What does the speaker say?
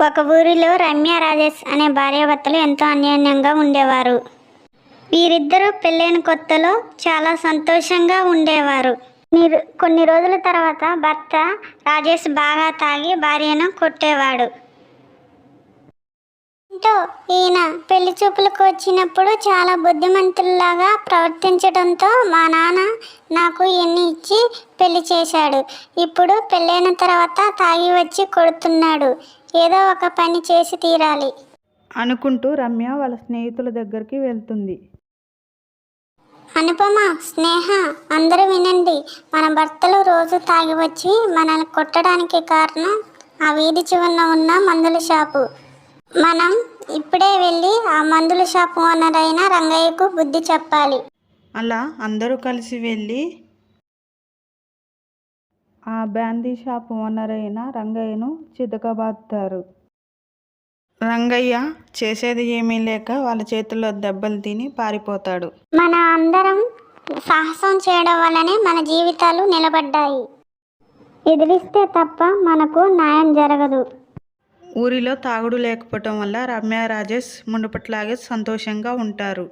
ఒక ఊరిలో రమ్య రాజేష్ అనే భార్యాభర్తలు ఎంతో అన్యోన్యంగా ఉండేవారు. వీరిద్దరూ పెళ్ళైన కొత్తలో చాలా సంతోషంగా ఉండేవారు. కొన్ని- కొన్ని రోజుల తర్వాత భర్త రాజేష్ బాగా తాగి భార్యను కొట్టేవాడు. ఈయన పెళ్ళి చూపులకు వచ్చినప్పుడు చాలా బుద్ధిమంతుల్లాగా ప్రవర్తించడంతో మా నాన్న నాకు ఎన్ని ఇచ్చి పెళ్ళి చేశాడు. ఇప్పుడు పెళ్ళైన తర్వాత తాగి వచ్చి కొడుతున్నాడు. ఏదో ఒక పని చేసి తీరాలి. అనుకుంటూ రమ్య వాళ్ళ స్నేహితుల దగ్గరికి వెళ్తుంది. అనుపమ స్నేహ అందరూ వినండి. మన భర్తలు రోజు తాగి వచ్చి మనల్ని కొట్టడానికి కారణం ఆ వీధి చివరన ఉన్న మందుల షాపు. మనం ఇప్పుడే వెళ్ళి ఆ మందుల షాపు ఓనర్ అయిన రంగయ్యకు బుద్ధి చెప్పాలి. అలా అందరూ కలిసి వెళ్ళి ఆ బ్యాందీ షాప్ ఓనర్ అయిన రంగయ్యను చితకబాదుతారు. రంగయ్య చేసేది ఏమీ లేక వాళ్ళ చేతుల్లో దెబ్బలు తిని పారిపోతాడు. మన అందరం సాహసం చేయడం వల్లనే మన జీవితాలు నిలబడ్డాయి. ఎదిరిస్తే తప్ప మనకు న్యాయం జరగదు. ఊరిలో తాగుడు లేకపోవటం వల్ల రమ్య రాజేష్ మునుపట్లాగే సంతోషంగా ఉంటారు.